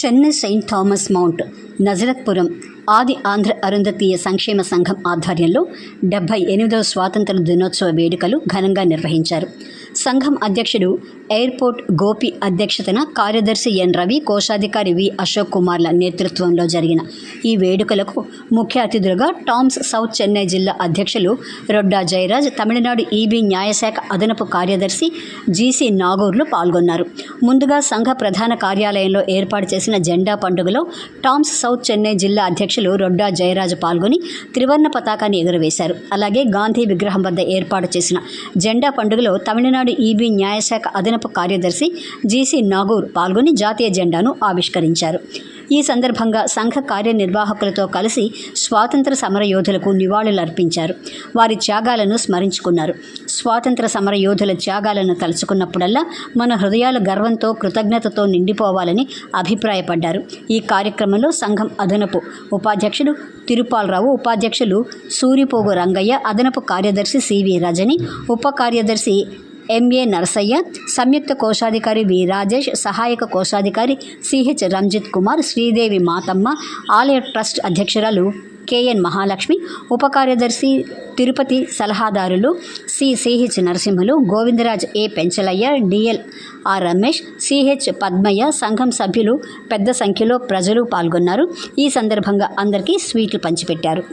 Chennai saint Thomas mount Nazarathpuram Adi Andhra Arundhatiya సంక్షేమ సంఘం ఆధ్వర్యంలో డెబ్బై ఎనిమిదవ స్వాతంత్ర దినోత్సవ వేడుకలు ఘనంగా నిర్వహించారు. సంఘం అధ్యక్షుడు ఎయిర్పోర్ట్ గోపి అధ్యక్షతన కార్యదర్శి ఎన్ రవి కోశాధికారి వి అశోక్ కుమార్ల నేతృత్వంలో జరిగిన ఈ వేడుకలకు ముఖ్య అతిథులుగా టామ్స్ సౌత్ చెన్నై జిల్లా అధ్యక్షులు రొడ్డా జయరాజ్ తమిళనాడు ఈబీ న్యాయశాఖ అదనపు కార్యదర్శి జీసీ నాగూర్లు పాల్గొన్నారు. ముందుగా సంఘ ప్రధాన కార్యాలయంలో ఏర్పాటు చేసిన జెండా పండుగలో టామ్స్ సౌత్ చెన్నై జిల్లా అధ్యక్షులు రొడ్డా జయరాజ్ పాల్గొని త్రివర్ణ పతాకాన్ని ఎగురవేశారు. అలాగే గాంధీ విగ్రహం వద్ద ఏర్పాటు చేసిన జెండా పండుగలో తమిళనాడు ఈబీ న్యాయశాఖ అదనపు కార్యదర్శి జీసీ నాగూర్ పాల్గొని జాతీయ జెండాను ఆవిష్కరించారు. ఈ సందర్భంగా సంఘ కార్యనిర్వాహకులతో కలిసి స్వాతంత్ర సమర యోధులకు నివాళులర్పించారు వారి త్యాగాలను స్మరించుకున్నారు. స్వాతంత్ర సమర యోధుల త్యాగాలను తలుచుకున్నప్పుడల్లా మన హృదయాల గర్వంతో కృతజ్ఞతతో నిండిపోవాలని అభిప్రాయపడ్డారు. ఈ కార్యక్రమంలో సంఘం అదనపు ఉపాధ్యక్షుడు తిరుపాలరావు ఉపాధ్యక్షులు సూరిపోగు రంగయ్య అదనపు కార్యదర్శి సివి రజని ఉప కార్యదర్శి ఎంఏ నరసయ్య సంయుక్త కోశాధికారి వి రాజేష్ సహాయక కోశాధికారి సిహెచ్ రంజిత్ కుమార్ శ్రీదేవి మాతమ్మ ఆలయ ట్రస్ట్ అధ్యక్షురాలు కెఎన్ మహాలక్ష్మి ఉప కార్యదర్శి తిరుపతి సలహాదారులు C CH Narasimhulu Govindaraj A Penchalaiah DL R Ramesh CH Padmaiah సంఘం సభ్యులు పెద్ద సంఖ్యలో ప్రజలు పాల్గొన్నారు. ఈ సందర్భంగా అందరికీ స్వీట్లు పంచిపెట్టారు.